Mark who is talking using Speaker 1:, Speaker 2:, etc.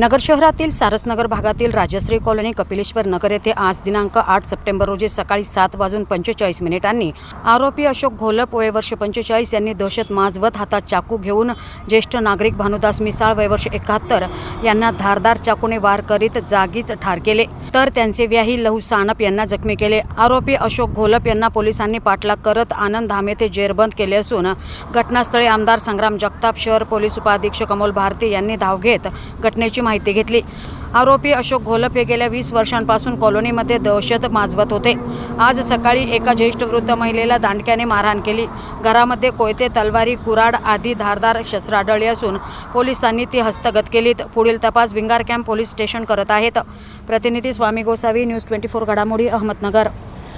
Speaker 1: नगर शहरातील सारसनगर भागातील राजश्री कॉलनी कपिलेश्वर नगर येथे आज दिनांक आठ सप्टेंबर रोजी सकाळी सात वाजून पंचेचाळीस मिनिटांनी आरोपी अशोक घोलप वय वर्ष पंचेचाळीस यांनी दहशत माजवत हातात चाकू घेऊन ज्येष्ठ नागरिक भानुदास मिसाळ वय वर्ष एकाहत्तर यांना धारदार चाकूने वार करीत जागीच ठार केले. तर त्यांचे व्याही लहू सानप यांना जखमी केले. आरोपी अशोक घोलप यांना पोलिसांनी पाठलाग करत आनंद धाम येथे जेरबंद केले असून घटनास्थळी आमदार संग्राम जगताप शहर पोलीस उपाधीक्षक अमोल भारती यांनी धाव घेत घटनेची माहिती घेतली. आरोपी अशोक घोलप हे गेल्या वीस वर्षांपासून कॉलनीमध्ये दहशत माजवत होते. आज सकाळी एका ज्येष्ठ वृद्ध महिलेला दांडक्याने मारहाण केली. घरामध्ये कोयते तलवारी कुराड आदी धारदार शस्त्र आढळली असून पोलिसांनी ती हस्तगत केलीत. पुढील तपास भिंगार कॅम्प पोलीस स्टेशन करत आहेत. प्रतिनिधी Swami Gosavi news twenty four घडामोडी अहमदनगर.